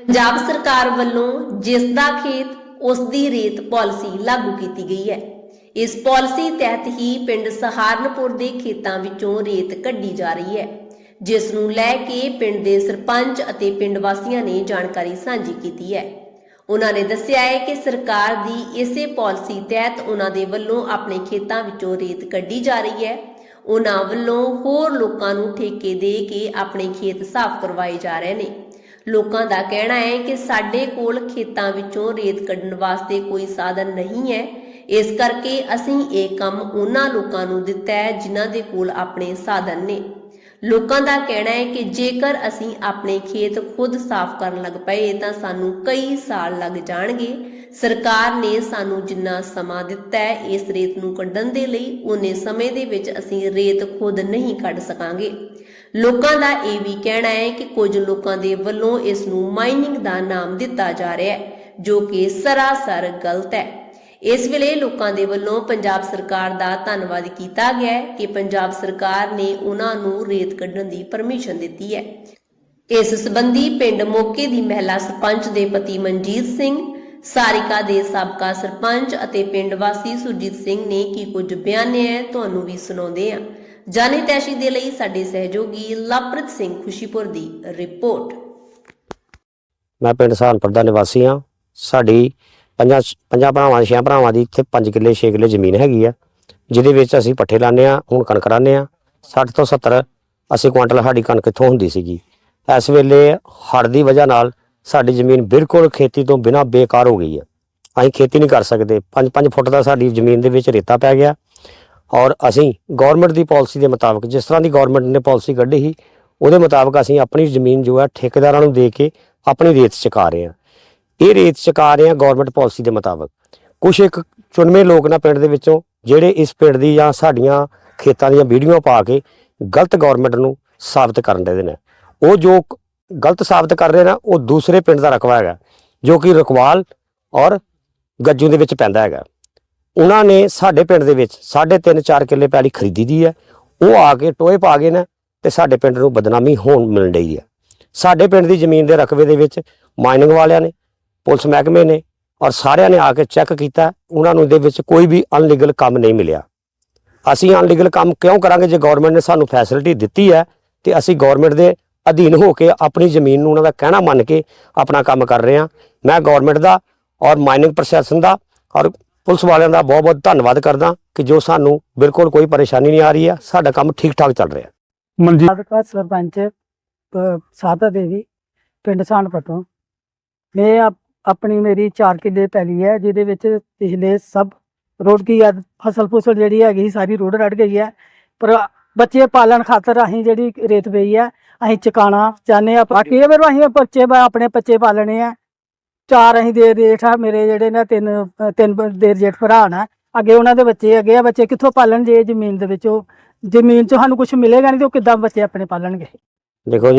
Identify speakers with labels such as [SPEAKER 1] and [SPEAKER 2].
[SPEAKER 1] ਪੰਜਾਬ ਸਰਕਾਰ ਵੱਲੋਂ ਜਿਸ ਦਾ ਖੇਤ, ਉਸ ਦੀ ਰੇਤ ਪਾਲਿਸੀ ਲਾਗੂ ਕੀਤੀ ਗਈ ਹੈ। ਇਸ ਪਾਲਿਸੀ ਤਹਿਤ ਹੀ ਪਿੰਡ ਸਹਾਰਨਪੁਰ ਦੇ ਖੇਤਾਂ ਵਿੱਚੋਂ ਰੇਤ ਕੱਢੀ ਜਾ ਰਹੀ ਹੈ, ਜਿਸ ਨੂੰ ਲੈ ਕੇ ਪਿੰਡ ਦੇ ਸਰਪੰਚ ਅਤੇ ਪਿੰਡ ਵਾਸੀਆਂ ਨੇ ਜਾਣਕਾਰੀ ਸਾਂਝੀ ਕੀਤੀ ਹੈ। ਉਹਨਾਂ ਨੇ ਦੱਸਿਆ ਹੈ ਕਿ ਸਰਕਾਰ ਦੀ ਇਸੇ ਪਾਲਿਸੀ ਤਹਿਤ ਉਹਨਾਂ ਦੇ ਵੱਲੋਂ ਆਪਣੇ ਖੇਤਾਂ ਵਿੱਚੋਂ ਰੇਤ ਕੱਢੀ ਜਾ ਰਹੀ ਹੈ। ਉਹਨਾਂ ਵੱਲੋਂ ਹੋਰ ਲੋਕਾਂ ਨੂੰ ਠੇਕੇ ਦੇ ਕੇ ਆਪਣੇ ਖੇਤ ਸਾਫ਼ ਕਰਵਾਏ ਜਾ ਰਹੇ ਨੇ। ਲੋਕਾਂ ਦਾ ਕਹਿਣਾ ਹੈ ਕਿ ਸਾਡੇ ਕੋਲ ਖੇਤਾਂ ਵਿੱਚੋਂ ਰੇਤ ਕੱਢਣ ਵਾਸਤੇ ਕੋਈ ਸਾਧਨ ਨਹੀਂ ਹੈ। ਇਸ ਕਰਕੇ ਅਸੀਂ ਇਹ ਕੰਮ ਉਹਨਾਂ ਲੋਕਾਂ ਨੂੰ ਦਿੱਤਾ ਹੈ ਜਿਨ੍ਹਾਂ ਦੇ ਕੋਲ ਆਪਣੇ ਸਾਧਨ ਨੇ। ਲੋਕਾਂ ਦਾ ਕਹਿਣਾ ਹੈ ਕਿ ਜੇਕਰ ਅਸੀਂ ਆਪਣੇ ਖੇਤ ਖੁਦ ਸਾਫ਼ ਕਰਨ ਲੱਗ ਪਏ, ਤਾਂ ਸਾਨੂੰ ਕਈ ਸਾਲ ਲੱਗ ਜਾਣਗੇ। ਸਰਕਾਰ ਨੇ ਸਾਨੂੰ ਜਿੰਨਾ ਸਮਾਂ ਦਿੱਤਾ ਹੈ, ਇਸ ਰੇਤ ਨੂੰ ਕੱਢਣ ਦੇ ਲਈ ਉਹਨੇ ਸਮੇਂ ਦੇ ਵਿੱਚ ਅਸੀਂ ਰੇਤ ਖੁਦ ਨਹੀਂ ਕੱਢ ਸਕਾਂਗੇ। ਲੋਕਾਂ ਦਾ ਇਹ ਵੀ ਕਹਿਣਾ ਹੈ ਕਿ ਕੁਝ ਲੋਕਾਂ ਦੇ ਵੱਲੋਂ ਇਸ ਨੂੰ ਮਾਈਨਿੰਗ ਦਾ ਨਾਮ ਦਿੱਤਾ ਜਾ ਰਿਹਾ ਹੈ, ਜੋ ਕਿ ਸਰਾਸਰ ਗਲਤ ਹੈ। ਇਸ ਵੇਲੇ ਲੋਕਾਂ ਦੇ ਵੱਲੋਂ ਪੰਜਾਬ ਸਰਕਾਰ ਦਾ ਧੰਨਵਾਦ ਕੀਤਾ ਗਿਆ ਹੈ ਕਿ ਪੰਜਾਬ ਸਰਕਾਰ ਨੇ ਉਹਨਾਂ ਨੂੰ ਰੇਤ ਕੱਢਣ ਦੀ ਪਰਮਿਸ਼ਨ ਦਿੱਤੀ ਹੈ। ਇਸ ਸੰਬੰਧੀ ਪਿੰਡ ਮੋਕੇ ਦੀ ਮਹਿਲਾ ਸਰਪੰਚ ਦੇ ਪਤੀ ਮਨਜੀਤ ਸਿੰਘ, ਸਾਰਿਕਾ ਦੇ ਸਾਬਕਾ ਸਰਪੰਚ ਅਤੇ ਪਿੰਡ ਵਾਸੀ ਸੁਰਜੀਤ ਸਿੰਘ ਨੇ ਕੀ ਕੁਝ ਬਿਆਨਿਆ ਹੈ ਤੁਹਾਨੂੰ ਵੀ ਸੁਣਾਉਂਦੇ ਹਾਂ। ਜਾਣੇ ਤੈਸ਼ੀ ਦੇ ਲਈ ਸਾਡੇ ਸਹਿਯੋਗੀ ਲਵਪ੍ਰੀਤ ਸਿੰਘ ਖੁਸ਼ੀਪੁਰ ਦੀ ਰਿਪੋਰਟ।
[SPEAKER 2] ਮੈਂ ਪਿੰਡ ਸਹਾਨਪੁਰ ਦਾ ਨਿਵਾਸੀ ਹਾਂ। ਸਾਡੀ ਪੰਜਾਂ ਪੰਜਾਂ ਭਰਾਵਾਂ ਛੇ ਭਰਾਵਾਂ ਦੀ ਇੱਥੇ 5 ਕਿੱਲੇ 6 ਕਿੱਲੇ ਜ਼ਮੀਨ ਹੈਗੀ ਆ, ਜਿਹਦੇ ਵਿੱਚ ਅਸੀਂ ਪੱਠੇ ਲਾਉਂਦੇ ਆ ਹੁਣ ਕਣਕ ਰਾਂਦੇ ਆ 60 ਤੋਂ 70 ਅਸੀਂ ਕੁਆਂਟਲ ਸਾਡੀ ਕਣਕ ਇੱਥੋਂ ਹੁੰਦੀ ਸੀਗੀ। ਇਸ ਵੇਲੇ ਹੜ੍ਹ ਦੀ ਵਜ੍ਹਾ ਨਾਲ ਸਾਡੀ ਜ਼ਮੀਨ ਬਿਲਕੁਲ ਖੇਤੀ ਤੋਂ ਬਿਨਾਂ ਬੇਕਾਰ ਹੋ ਗਈ ਹੈ ਅਸੀਂ ਖੇਤੀ ਨਹੀਂ ਕਰ ਸਕਦੇ। 5-5 ਫੁੱਟ ਦਾ ਸਾਡੀ ਜ਼ਮੀਨ ਦੇ ਵਿੱਚ ਰੇਤਾ ਪੈ ਗਿਆ। ਔਰ ਅਸੀਂ ਗਵਰਨਮੈਂਟ ਦੀ ਪਾਲਿਸੀ ਦੇ ਮੁਤਾਬਕ, ਜਿਸ ਤਰ੍ਹਾਂ ਦੀ ਗਵਰਨਮੈਂਟ ਨੇ ਪਾਲਿਸੀ ਕੱਢੀ ਸੀ, ਉਹਦੇ ਮੁਤਾਬਕ ਅਸੀਂ ਆਪਣੀ ਜ਼ਮੀਨ ਜੋ ਹੈ ਠੇਕੇਦਾਰਾਂ ਨੂੰ ਦੇ ਕੇ ਆਪਣੀ ਰੇਤ ਚੁਕਾ ਰਹੇ ਹਾਂ। ਇਹ ਰੇਤ ਚੁਕਾ ਰਹੇ ਹਾਂ ਗਵਰਨਮੈਂਟ ਪਾਲਿਸੀ ਦੇ ਮੁਤਾਬਕ। ਕੁਝ ਇੱਕ ਚੁਣਵੇਂ ਲੋਕ ਨਾ ਪਿੰਡ ਦੇ ਵਿੱਚੋਂ ਜਿਹੜੇ ਇਸ ਪਿੰਡ ਦੀ ਜਾਂ ਸਾਡੀਆਂ ਖੇਤਾਂ ਦੀਆਂ ਵੀਡੀਓ ਪਾ ਕੇ ਗਲਤ ਗਵਰਨਮੈਂਟ ਨੂੰ ਸਾਬਤ ਕਰਨ ਦੇ ਨੇ। ਉਹ ਜੋ ਗਲਤ ਸਾਬਤ ਕਰ ਰਹੇ ਨਾ, ਉਹ ਦੂਸਰੇ ਪਿੰਡ ਦਾ ਰਕਬਾ ਹੈਗਾ, ਜੋ ਕਿ ਰਕਵਾਲ ਔਰ ਗੱਜੂ ਦੇ ਵਿੱਚ ਪੈਂਦਾ ਹੈਗਾ। ਉਹਨਾਂ ਨੇ ਸਾਡੇ ਪਿੰਡ ਦੇ ਵਿੱਚ 3.5 4 ਕਿੱਲੇ ਪੈਲੀ ਖਰੀਦੀ ਦੀ ਹੈ। ਉਹ ਆ ਕੇ ਟੋਏ ਪਾ ਗਏ ਨੇ ਤੇ ਸਾਡੇ ਪਿੰਡ ਨੂੰ ਬਦਨਾਮੀ ਹੋਣ ਮਿਲਣ ਡਈ ਹੈ। ਸਾਡੇ ਪਿੰਡ ਦੀ ਜ਼ਮੀਨ ਦੇ ਰਕਬੇ ਦੇ ਵਿੱਚ ਮਾਈਨਿੰਗ ਵਾਲਿਆਂ ਨੇ ਪੁਲਿਸ ਮਹਿਕਮੇ ਨੇ ਔਰ ਸਾਰਿਆਂ ਨੇ ਆ ਕੇ ਚੈੱਕ ਕੀਤਾ ਉਹਨਾਂ ਨੂੰ ਇਹਦੇ ਵਿੱਚ ਕੋਈ ਵੀ ਅਨਲੀਗਲ ਕੰਮ ਨਹੀਂ ਮਿਲਿਆ। ਅਸੀਂ ਅਨਲੀਗਲ ਕੰਮ ਕਿਉਂ ਕਰਾਂਗੇ ਜੇ ਗਵਰਨਮੈਂਟ ਨੇ ਸਾਨੂੰ ਫੈਸਿਲਿਟੀ ਦਿੱਤੀ ਹੈ ਤੇ ਅਸੀਂ ਗਵਰਨਮੈਂਟ ਦੇ ਅਧੀਨ ਹੋ ਕੇ ਆਪਣੀ ਜ਼ਮੀਨ ਨੂੰ ਉਹਨਾਂ ਦਾ ਕਹਿਣਾ ਮੰਨ ਕੇ ਆਪਣਾ ਕੰਮ ਕਰ ਰਹੇ ਹਾਂ। ਮੈਂ ਗਵਰਨਮੈਂਟ ਦਾ ਔਰ ਮਾਈਨਿੰਗ ਪ੍ਰਸ਼ਾਸਨ ਦਾ ਔਰ ਪੁਲਿਸ ਵਾਲਿਆਂ ਦਾ ਬਹੁਤ ਬਹੁਤ ਧੰਨਵਾਦ ਕਰਦਾ ਕਿ ਜੋ ਸਾਨੂੰ ਬਿਲਕੁਲ ਕੋਈ ਪਰੇਸ਼ਾਨੀ ਨਹੀਂ ਆ ਰਹੀ ਹੈ ਸਾਡਾ ਕੰਮ ਠੀਕ ਠਾਕ ਚੱਲ ਰਿਹਾ
[SPEAKER 3] ਮਨਜੀਤ
[SPEAKER 4] ਸਾਬਕਾ ਸਰਪੰਚ ਸਾਦਾ ਦੇਵੀ ਪਿੰਡ ਸਾਨਪਤੋਂ ਮੈਂ ਆਪ- ਆਪਣੀ ਮੇਰੀ 4 ਕਿੱਲੇ ਪੈਲੀ ਹੈ, ਜਿਹਦੇ ਵਿੱਚ ਪਿਛਲੇ ਸਭ ਰੋਡ ਕੀ ਆ, ਫਸਲ ਫੁਸਲ ਜਿਹੜੀ ਹੈਗੀ ਸਾਰੀ ਰੋਡ ਰੜ ਗਈ ਹੈ। ਪਰ ਬੱਚੇ ਪਾਲਣ ਖਾਤਰ ਅਸੀਂ ਜਿਹੜੀ ਰੇਤ ਪਈ ਹੈ, ਅਸੀਂ ਚਕਾਣਾ ਚਾਹੁੰਦੇ ਆ ਬਾਕੀ ਫਿਰ ਅਸੀਂ ਬੱਚੇ ਆਪਣੇ ਬੱਚੇ ਪਾਲਣੇ ਆ। ਚਾਰ ਅਸੀਂ ਦੇ ਜੇਠ ਆ, ਮੇਰੇ ਜਿਹੜੇ ਨੇ ਤਿੰਨ ਤਿੰਨ ਦੇਰ ਜੇਠ ਭਰਾ ਨੇ। ਅੱਗੇ ਉਹਨਾਂ ਦੇ ਬੱਚੇ ਅੱਗੇ ਆ, ਬੱਚੇ ਕਿੱਥੋਂ ਪਾਲਣ ਜੇ ਜ਼ਮੀਨ ਦੇ ਵਿੱਚ ਉਹ, ਜ਼ਮੀਨ ਚ ਸਾਨੂੰ ਕੁਝ ਮਿਲੇਗਾ ਨਹੀਂ ਤੇ ਉਹ ਕਿੱਦਾਂ ਬੱਚੇ ਆਪਣੇ ਪਾਲਣਗੇ?
[SPEAKER 2] ਦੇਖੋ ਜੀ